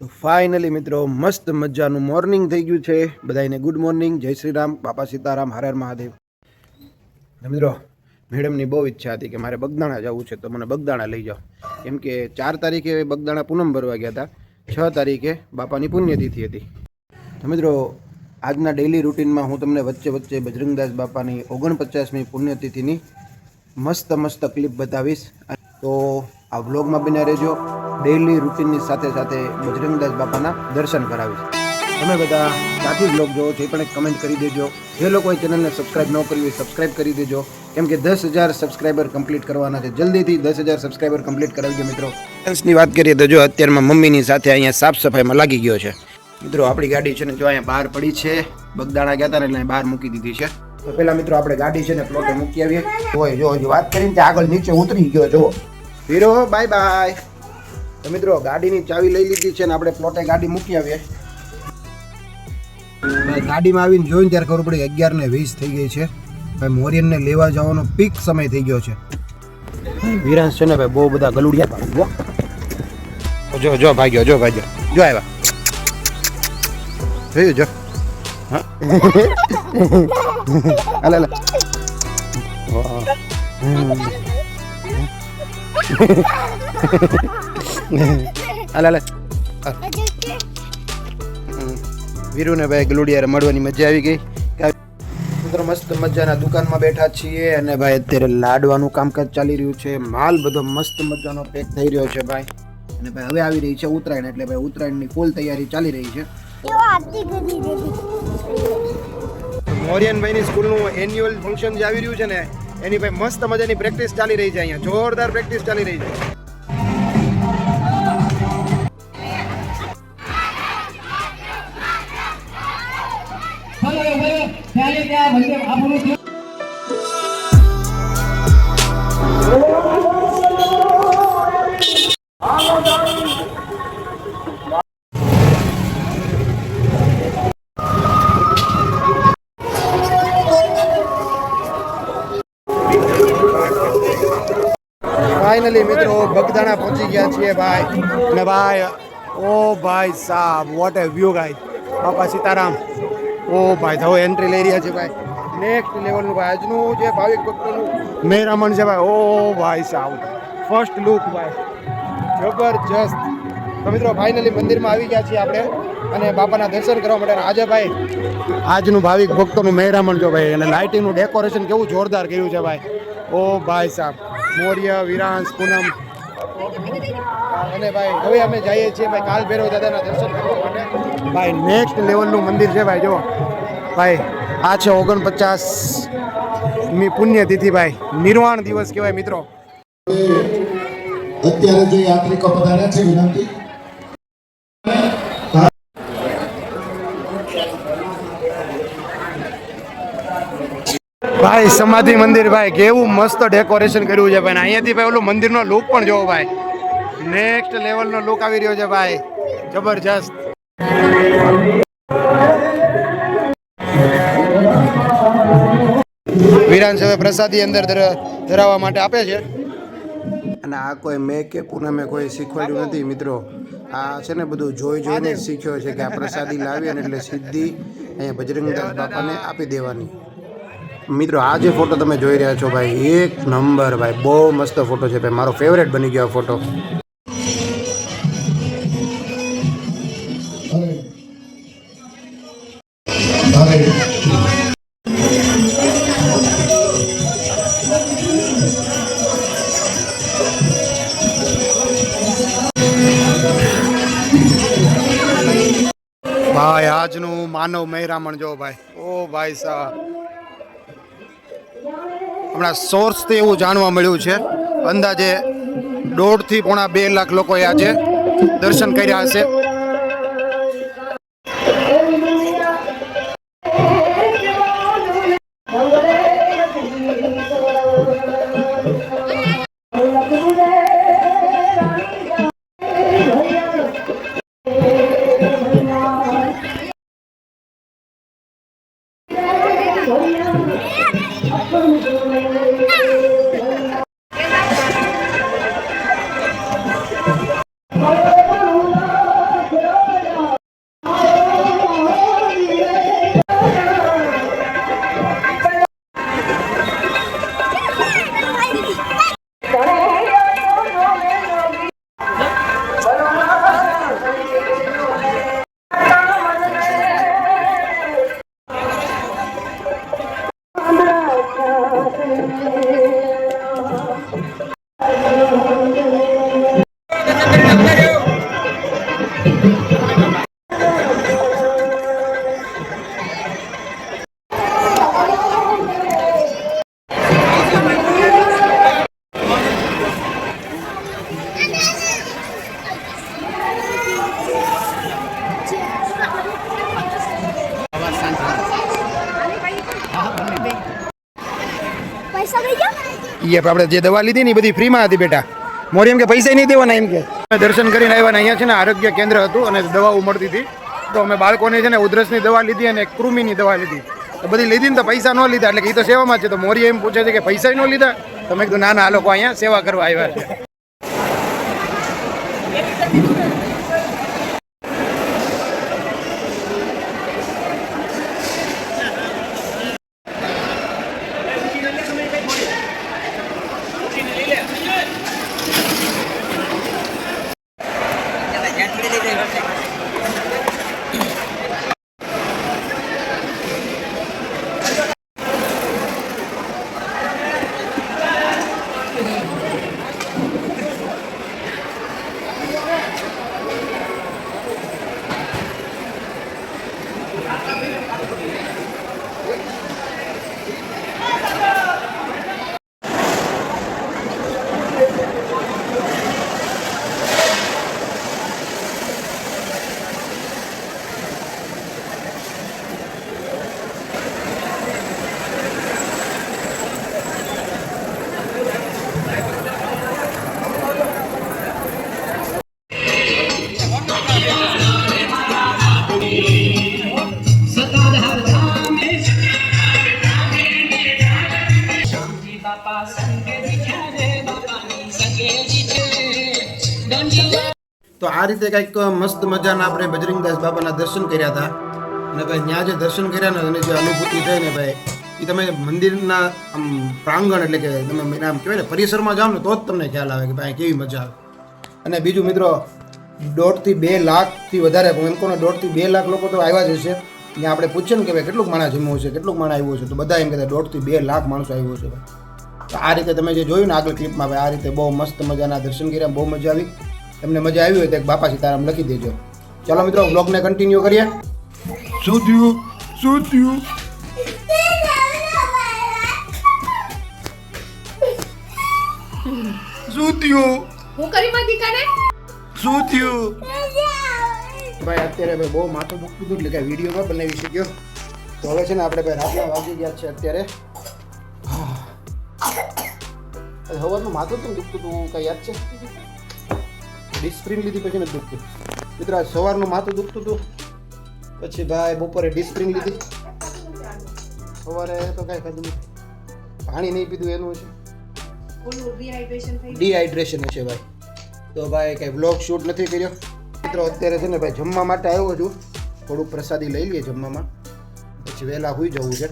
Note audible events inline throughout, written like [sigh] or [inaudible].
તો ફાઇનલી મિત્રો, મસ્ત મજાનું મોર્નિંગ થઈ ગયું છે. બધાને ગુડ મોર્નિંગ જય શ્રી રામ બાપા સીતારામ. હર હર મહાદેવ. મિત્રો, મેડમની બહુ ઈચ્છા હતી કે મારે બગદાણા જવું છે, તો મને બગદાણા લઈ જાઓ. કેમ કે ચાર તારીખે બગદાણા પૂનમ ભરવા ગયા હતા. છ તારીખે બાપાની પુણ્યતિથિ હતી. તો મિત્રો, આજના ડેઇલી રૂટીનમાં હું તમને વચ્ચે વચ્ચે બજરંગદાસ બાપાની ઓગણપચાસમી પુણ્યતિથિની મસ્ત મસ્ત ક્લિપ બતાવીશ. તો આ વ્લોગમાં બિના રહેજો. ડેઇલી રૂટીનની સાથે સાથે બજરંગદાસ બાપાના દર્શન કરાવીશ તમે બધા સાથી બ્લોગ જોવો છો, એ પણ એક કમેન્ટ કરી દેજો. જે લોકોએ ચેનલને સબસ્ક્રાઇબ ન કરી હોય સબસ્ક્રાઇબ કરી દેજો. કેમ કે દસ હજાર સબસ્ક્રાઈબર કમ્પ્લીટ કરવાના છે. જલ્દીથી દસ હજાર સબસ્ક્રાઈબર કમ્પ્લીટ કરાવજો મિત્રો. ફ્રેન્ડ્સની વાત કરીએ તો જો અત્યારમાં મમ્મીની સાથે અહીંયા સાફ સફાઈમાં લાગી ગયો છે. મિત્રો, આપણી ગાડી છે ને જો અહીંયા બહાર પડી છે. બગદાણા ગયા હતા ને એટલે બહાર મૂકી દીધી છે. તો પેલા મિત્રો આપણે ગાડી છે ને પ્લોટે મૂકી આવીએ. જો વાત કરીને આગળ નીચે ઉતરી ગયો જો હીરો બાય બાય તો મિત્રો ગાડીની ચાવી લઈ લીધી છે ને આપણે પ્લોટે ગાડી મૂકી આવીએ. ગાડીમાં આવીને જોઈને ત્યારે ખબર પડી અગિયાર ને વીસ થઈ ગઈ છે. ભાઈ મોરિયનને લેવા જવાનો પીક સમય થઈ ગયો છે. વિરાંશ છે ને ભાઈ બહુ બધા ગલુડિયા જો. જો જો ભાગ્યો જો ભાગ્યો. જો આવ્યા. જોયું જો. હા. અલે અલે [laughs] [laughs] [laughs] અલે અલે વીરુને ભાઈ ગલુડિયારે મળવાની મજા આવી ગઈ. મિત્રો મસ્ત મજાના દુકાનમાં બેઠા છીએ અને ભાઈ અત્યારે લાડવાનું કામકાજ ચાલી રહ્યું છે. માલ બધો મસ્ત મજાનો પેક થઈ રહ્યો છે ભાઈ. અને ભાઈ હવે આવી રહી છે ઉત્તરાયણ એટલે ભાઈ ઉત્તરાયણની ફૂલ તૈયારી ચાલી રહી છે. મોરિયનભાઈની સ્કૂલનું એન્યુઅલ ફંક્શન જે આવી રહ્યું છે ને, એની ભાઈ મસ્ત મજાની પ્રેક્ટિસ ચાલી રહી છે અહીંયા. જોરદાર પ્રેક્ટિસ ચાલી રહી છે. ફાઇનલી મિત્રો બગદાણા પહોંચી ગયા છીએ ભાઈ. ને ભાઈ ઓ ભાઈ સાહેબ વોટ એ વ્યૂ ગાઈ બાપા સીતારામ. ઓ ભાઈ તો એન્ટ્રી લઈ રહ્યા છે ભાઈ. નેક્સ્ટ લેવલનું ભાઈ આજનું જે ભાવિક ભક્તોનું મેરામણ છે ભાઈ ઓ ભાઈ સાહેબ ફર્સ્ટ લુક ભાઈ. જબરજસ્ત. તો મિત્રો ફાઇનલી મંદિરમાં આવી ગયા છીએ આપણે અને બાપાના દર્શન કરવા માટે આજે ભાઈ આજનું ભાવિક ભક્તોનું મહેરામણ જો ભાઈ, અને લાઇટિંગનું ડેકોરેશન કેવું જોરદાર કર્યું છે ભાઈ. ઓ ભાઈ સાહેબ મોર્ય વિરાંશ પૂનમ. અને ભાઈ, હવે અમે જઈએ છીએ ભાઈ કાલ ભેરવ દાદાના દર્શન કરવા માટે. ભાઈ નેક્સ્ટ લેવલનું મંદિર છે ભાઈ જો ભાઈ, આ છે ઓગણપચાસ મી પુણ્યતિથિ ભાઈ, નિર્વાણ દિવસ કહેવાય મિત્રો. અત્યારે જે યાત્રિકો પધાર્યા છે, વિનંતી. ભાઈ, સમાધિ મંદિર, ભાઈ, કેવું મસ્ત ડેકોરેશન કર્યું છે, ભાઈ. અહીંયાથી ભાઈ ઓલું મંદિરનો લુક પણ જોવો, ભાઈ. નેક્સ્ટ લેવલનો લુક આવી રહ્યો છે, ભાઈ. જબરજસ્ત. વિરાન સાહેબ પ્રસાદી અંદર ધરાવવા માટે આપે છે. અને આ કોઈ મેં કે પૂનમે કોઈ શીખવાડ્યું નથી, મિત્રો. આ છે ને બધું જોઈ જોઈને શીખ્યો છે કે આ પ્રસાદી લાવી અને એટલે સીધી અહીંયા બજરંગદાસ બાપાને આપી દેવાની. મિત્રો, આ જે ફોટો તમે જોઈ રહ્યા છો ભાઈ, એક નંબર ભાઈ, બહુ મસ્ત ફોટો છે ભાઈ. મારો ફેવરેટ બની ગયો ફોટો. આજનું માનવ મહેરામણ જો ભાઈ. ઓ ભાઈ સાહેબ. હમણાં સોર્સથી એવું જાણવા મળ્યું છે, અંદાજે દોઢથી પોણા બે લાખ લોકોએ આજે દર્શન કર્યા હશે. Deus. એ આપણે જે દવા લીધી ને એ બધી ફ્રીમાં હતી બેટા. મોરી એમ કે પૈસા નહીં દેવાના એમ કે. દર્શન કરીને આવ્યા ને અહીંયા છે ને, આરોગ્ય કેન્દ્ર હતું અને દવાઓ મળતી હતી. તો અમે બાળકોને છે ને, ઉધરસની દવા લીધી અને કૃમિની દવા લીધી. તો બધી લીધી ને તો પૈસા ન લીધા, એટલે કે એ તો સેવામાં છે. તો મોરી એમ પૂછે છે કે પૈસા ન લીધા? તો મેં કીધું, ના ના, આ લોકો અહીંયા સેવા કરવા આવ્યા છે. તો આ રીતે કંઈક મસ્ત મજાના આપણે બજરંગદાસ બાબાના દર્શન કર્યા હતા. અને ભાઈ ત્યાં જે દર્શન કર્યા ને એની જે અનુભૂતિ થઈ ને ભાઈ એ તમે મંદિરના આમ પ્રાંગણ એટલે કે તમે આમ કહેવાય ને પરિસરમાં જાઓ ને તો જ તમને ખ્યાલ આવે કે ભાઈ કેવી મજા આવે. અને બીજું મિત્રો દોઢથી બે લાખથી વધારે એમ કહું ને દોઢથી બે લાખ લોકો તો આવ્યા જ હશે. ત્યાં આપણે પૂછીએ ને કે ભાઈ કેટલું માણસ જમ્યું છે કેટલું માણસ આવ્યું છે તો બધા એમ કહેતા દોઢથી બે લાખ માણસો આવ્યો છે તો આ રીતે તમે જે જોયું ને આગળ ક્લિપમાં ભાઈ આ રીતે બહુ મસ્ત મજાના દર્શન કર્યા, બહુ મજા આવી. તમને મજા આવી હોય તો એક બાપા સીતારામ લખી દેજો. ચાલો મિત્રો બ્લોગને કન્ટિન્યુ કરીએ. શું થયું શું થયું શું થયું હું કરી માં દીકાને? શું થયું ભાઈ અત્યારે ભાઈ બહુ માથું દુખતું હતું એટલે કે વિડીયોમાં બનાવી શક્યો. તો હવે છે ને આપણે ભાઈ રાતના વાગી ગયા છે અત્યારે. હવે સવારનું માથું કેમ દુખતું હતું કાંઈ યાદ છે? ડિસ્પ્રિન લીધી પછી નથી દુખતું. મિત્રો સવારનું માથું દુખતું હતું. પછી ભાઈ બપોરે ડિસ્પ્રિન લીધી. સવારે તો કાંઈ ખાધું નહીં. પાણી નહીં પીધું, એનું છે. ડિહાઇડ્રેશન હશે ભાઈ. તો ભાઈ કાંઈ બ્લોગ શૂટ નથી કર્યો. મિત્રો, અત્યારે છે ને ભાઈ જમવા માટે આવ્યો છું. થોડુંક પ્રસાદી લઈ લઈએ જમવામાં. પછી વહેલા હોઈ જવું છે.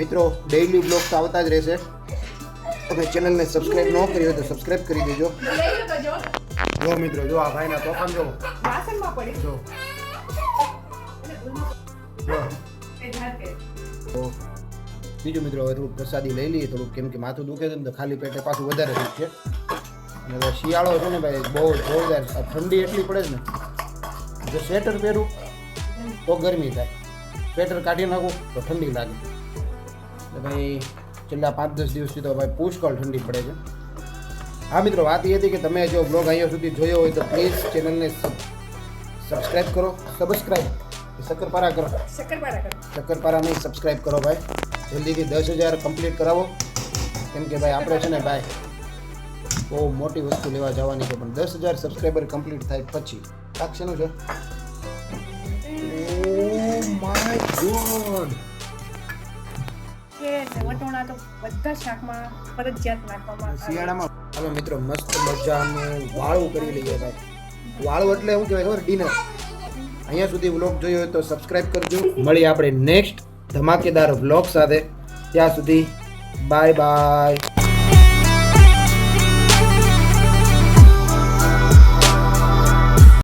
મિત્રો ડેઈલી બ્લોગ તો આવતા જ રહેશે. તમે ચેનલને સબસ્ક્રાઈબ ન કરી હોય તો સબસ્ક્રાઈબ કરી દેજો. જો મિત્રો જો આ ભાઈના તોફાન જો. વાસણમાં પડી. જો. બીજું મિત્રો હવે થોડુંક પ્રસાદી લઈ લઈએ થોડુંક કેમ કે માથું દુખે છે ને તો ખાલી પેટે પાછું વધારે દુખશે અને હવે શિયાળો છે ને ભાઈ બહુ જોરદાર ઠંડી એટલી પડે છે ને જો સ્વેટર પહેરું તો ગરમી થાય. સ્વેટર કાઢી નાખું તો ઠંડી લાગે. એટલે ભાઈ છેલ્લા પાંચ દસ દિવસથી તો ભાઈ પુષ્કળ ઠંડી પડે છે. હા મિત્રો વાત એ હતી કે તમે જો બ્લોગ અહીંયા સુધી જોયો હોય તો પ્લીઝ ચેનલને સબસ્ક્રાઈબ કરો સબસ્ક્રાઈબ શક્કરપારા કરો. શક્કરપારા કરો. શક્કરપારા નહીં સબસ્ક્રાઈબ કરો ભાઈ. જલ્દીથી દસ હજાર કમ્પ્લીટ કરાવો. કેમ કે ભાઈ આપણે છે ને ભાઈ બહુ મોટી વસ્તુ લેવા જવાની છે પણ દસ હજાર સબસ્ક્રાઈબર કમ્પ્લીટ થાય પછી. સાક્ષીનું છે? માય ગોડ કે વટોણા તો બધા શાકમાં ફરજિયાત નાખવામાં શિયાળામાં ચાલો મિત્રો, મસ્ત મજાનું વાળું કરી લઈએ ભાઈ. વાળું એટલે શું કહેવાય ખબર? ડિનર અહીંયા સુધી વ્લોગ જોયો હોય તો સબસ્ક્રાઈબ કરજો. મળીએ આપણે નેક્સ્ટ ધમાકેદાર વ્લોગ સાથે. ત્યાં સુધી બાય બાય